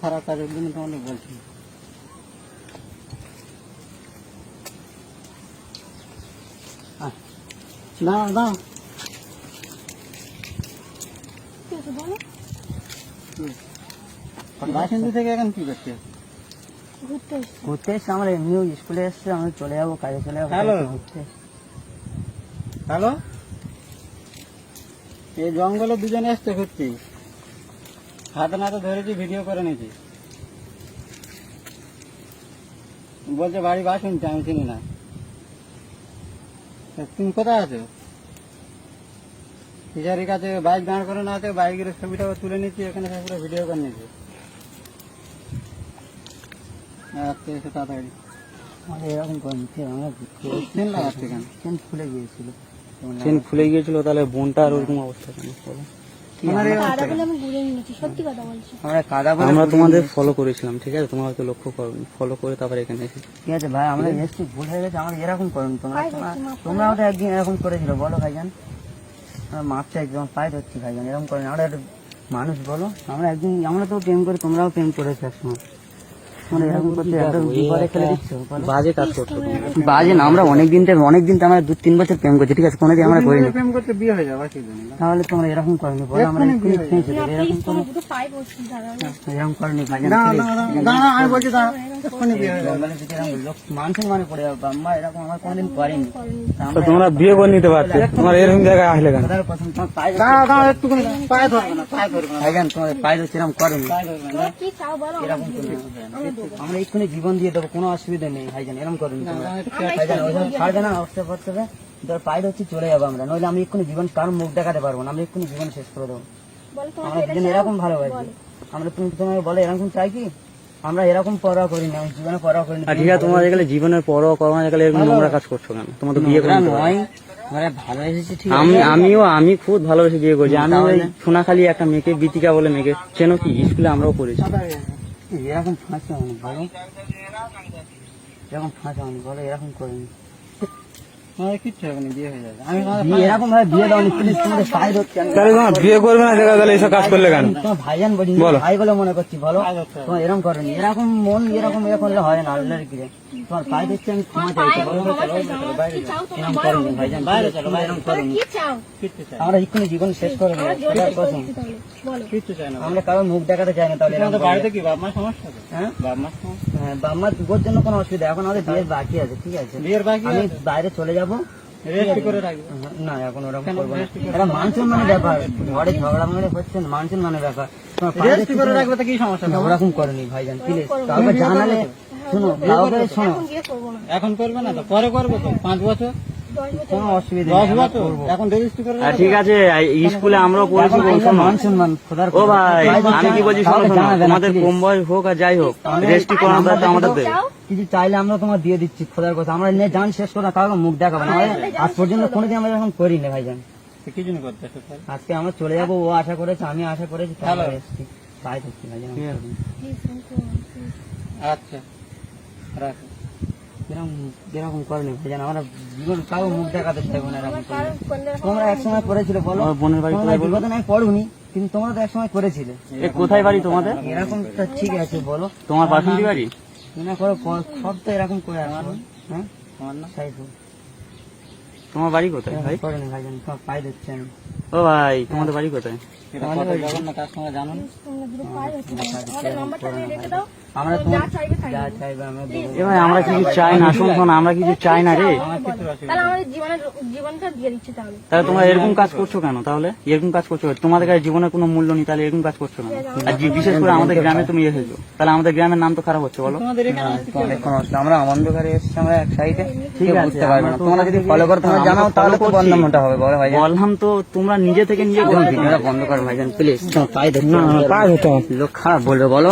খারাপ কাজের জন্য তোমাদের বলছি আহ, দাও দাও বাসন্তী থেকে এখন কি করছে ঘুরতে এসছে আমরা এমনিও স্কুলে এসছে আমরা চলে যাব কাজে চলে যাব হ্যালো। তাই ঘুরতে এসছি। হ্যালো এই জঙ্গলে দুজনে এসছে ঘুরতে হাতে নাতে ধরেছি ভিডিও করে নিয়েছি। বলছে বাড়ি বাসন্তী আমি চিনি না। তুমি কোথায় আছো? টিচারের কাছে বাইক দাঁড় করে না বাইকের ছবিটা তুলে নিচ্ছি এখানে পুরো ভিডিও করে নিয়েছি। আজকে এসে তাড়াতাড়ি। এরকম ঠিক আমরা চেন লাগাচ্ছে কেন? ট্রেন খুলে গিয়েছিল। খুলে গিয়েছিল তাহলে বোনটা আর ওরকম অবস্থা কেন? আমরা- তোমাদের ফলো করেছিলাম ঠিক আছে? তোমরা হয়তো লক্ষ্য করো ফলো করে তারপরে এখানে এসেছি ঠিক আছে ভাই আমরা এসছি ভুল হয়ে গেছে আমরা এরকম করুন তোমরা। একদিন এরকম করেছিল বলো ভাইজান। আমরা মাপটা একদম পায়ে ধরছি ভাইজান এরকম করেন আমরা একটু মানুষ বলো। আমরা একদিন আমরা তো প্রেম করি তোমরাও প্রেম করেছ একসময়। তোমরা এরকম করতে একদম বিপদে ফেলে দিচ্ছ বাজে কাজ করছ বাজে না আমরা অনেক দিন থেকে অনেক দিন তো আমরা দু তিন বছর প্রেম করছি ঠিক আছে? কোনোদিন আমরা করিনি। প্রেম করতে বিয়ে হয়ে যাবে তাহলে তোমরা এরকম করনি বলো আমরা না এরকম করনি আমি বলছি এরকম লোক মানুষের মানে পড়ে যাবে আমরা এরকম আমরা কোনোদিন করিনি। তো আমরা তোমরা বিয়ে করে নিতে পারতে তোমার এরকম জায়গায় আসলে কেন? তোমার পায়ে ধরবে না পায়ে ধরবে না। তোমাদের পায়ে করেনি। না। এরকম। আমরা এক্ষুনি জীবন দিয়ে দেবো কোনো অসুবিধা নেই ভাইজান এরকম করেনি ভাইজান ছাড়বে না অবস্থা করতে হবে। তোর পায়ে ধরছি চলে যাব আমরা নইলে আমি এক্ষুনি জীবন কারোর মুখ দেখাতে পারব না আমরা এক্ষুনি জীবন শেষ করে দেবো। আমরা দুজন এরকম ভালোবাসি আমরা তুমি তোমাকে বলে এরকম চাই কি? আমরা এরকম পড়া করি না জীবনে পড়া করি না ঠিক আছে তোমরা যেগুলো জীবনের পরও করো না যেগুলো এরকম নোংরা কাজ করছ কেন? তোমার তো বিয়ে করে। নয় আমরা ভালো এসেছি ঠিক আমি আমিও আমি খুব ভালোবেসে বিয়ে করছি। আমি ওই? সোনাখালি একটা মেয়েকে বিতিকা বলে মেয়েকে চেনো কি? স্কুলে আমরাও করেছি এরকম ফাঁসা হয়নি বলো এরকম ফাঁসা হয়নি বলো এরকম করিনি আমাদের কিচ্ছু হবে না বিয়ে হয়ে করবে না তাহলে এইসব কাজ করলে কেন? ভাইজান বলি বলো। ভাই বলে মনে করছি বলো। তোমার এরকম করেনি এরকম মন এরকম এ করলে হয় না আল্লাহর কিরে তোমার পায়ে ধরছি আমি ক্ষমা চাইছি এরকম করেনি ভাইজান এরকম করেনি কি চাও? কিচ্ছু চাই না। আমরা এক্ষুনি জীবন শেষ করে আমরা কারোর মুখ দেখাতে চাই না তাহলে বাড়িতে কি বাপ সমস্যা? হ্যাঁ? বাপ মা সমস্যা? হ্যাঁ বাবা তোর জন্য কোনো অসুবিধা এখন আমাদের বিয়ের বাকি আছে ঠিক আছে? বিয়ের বাকি আমি বাইরে চলে যাব। রেস্ট না এখন ওরকম করব না। এটা মানসুন মানে ব্যাপার। ঘরে ঝগড়া মানে হচ্ছে মানসুন মানে ব্যাপার। তোমার পায়ে রেস্ট করে রাখবে তো কি সমস্যা না, ওরকম করনি ভাইজান প্লিজ কাউকে জানালে শোনো কাউকে শোনো। এখন বিয়ে করব না। এখন করবে না তো? পরে করব তো? পাঁচ বছর? কোনো অসুবিধা। এখন রেজিস্ট্রি করে ঠিক আছে স্কুলে আমরাও পড়েছি মান সম্মান খোদার ও ভাই কাউকে আমি কি বলছি শোনো কাউকে শোনো জানাবে না, তোমাদের please। কম বয়স হোক আর যাই হোক রেস্টি করানো দায়িত্ব আমাদের দেবে কিছু চাইলে আমরা তোমার দিয়ে দিচ্ছি খোদার কথা। আমরা নিয়ে যান শেষ করে কাউকে মুখ দেখাবো না। আজ পর্যন্ত কোনোদিন আমরা এরকম করি না ভাইজান কি জন্য করতে আজকে আমরা চলে যাব ও আশা করেছে আমি আশা করেছি তাই ভাইজান। আচ্ছা রাখো। এরকম এরকম করেনি ভাইজান আমরা জীবন কাউ মুখ দেখাতে চাইব না এরকম করে। তোমরা এক সময় করেছিলে বলো? আমার বোনের বাড়ি তোমরা নাই পড়ুনি কিন্তু তোমরা তো এক সময় করেছিলে। এ কোথায় বাড়ি তোমাদের? এরকম তো ঠিক আছে বলো। তোমার বাসন্তী বাড়ি? করো সব তো এরকম করে আসো হ্যাঁ? তোমার না সাইফুল। তোমার বাড়ি কোথায় ভাই? করেনি ভাইজান তোমার পায়ে দিচ্ছে আমি ও ভাই তোমাদের বাড়ি কোথায়? আমরা যা চাইবে তাই যা চাইবে। আমরা দেবো। এ ভাই আমরা কিছু চাই না শোন শোন আমরা কিছু চাই না রে। তাহলে আমাদের জীবনের জীবনটা দিয়ে দিচ্ছে তাহলে। তাহলে তোমরা এরকম কাজ করছ কেন তাহলে? এরকম কাজ করছ তোমাদের কাছে জীবনের কোনো মূল্য নেই তাহলে এরকম কাজ করছ কেন? আর বিশেষ করে আমাদের গ্রামে তুমি এসেছ তাহলে আমাদের গ্রামের নাম তো খারাপ হচ্ছে বলো। আমরা অন্ধকারে এসেছি আমরা এক সাইডে। ঠিক আছে, বুঝতে পারবে না। তোমরা যদি ফলো করো তোমরা জানাও তাহলে তো। হবে বলো ভাই বললাম তো তোমরা নিজে থেকে নিজে করে দিও। ভিডিওটা বন্ধ করো ভাইজান প্লিজ পায়ে না, পায়ে লোক খারাপ বলবে বলো।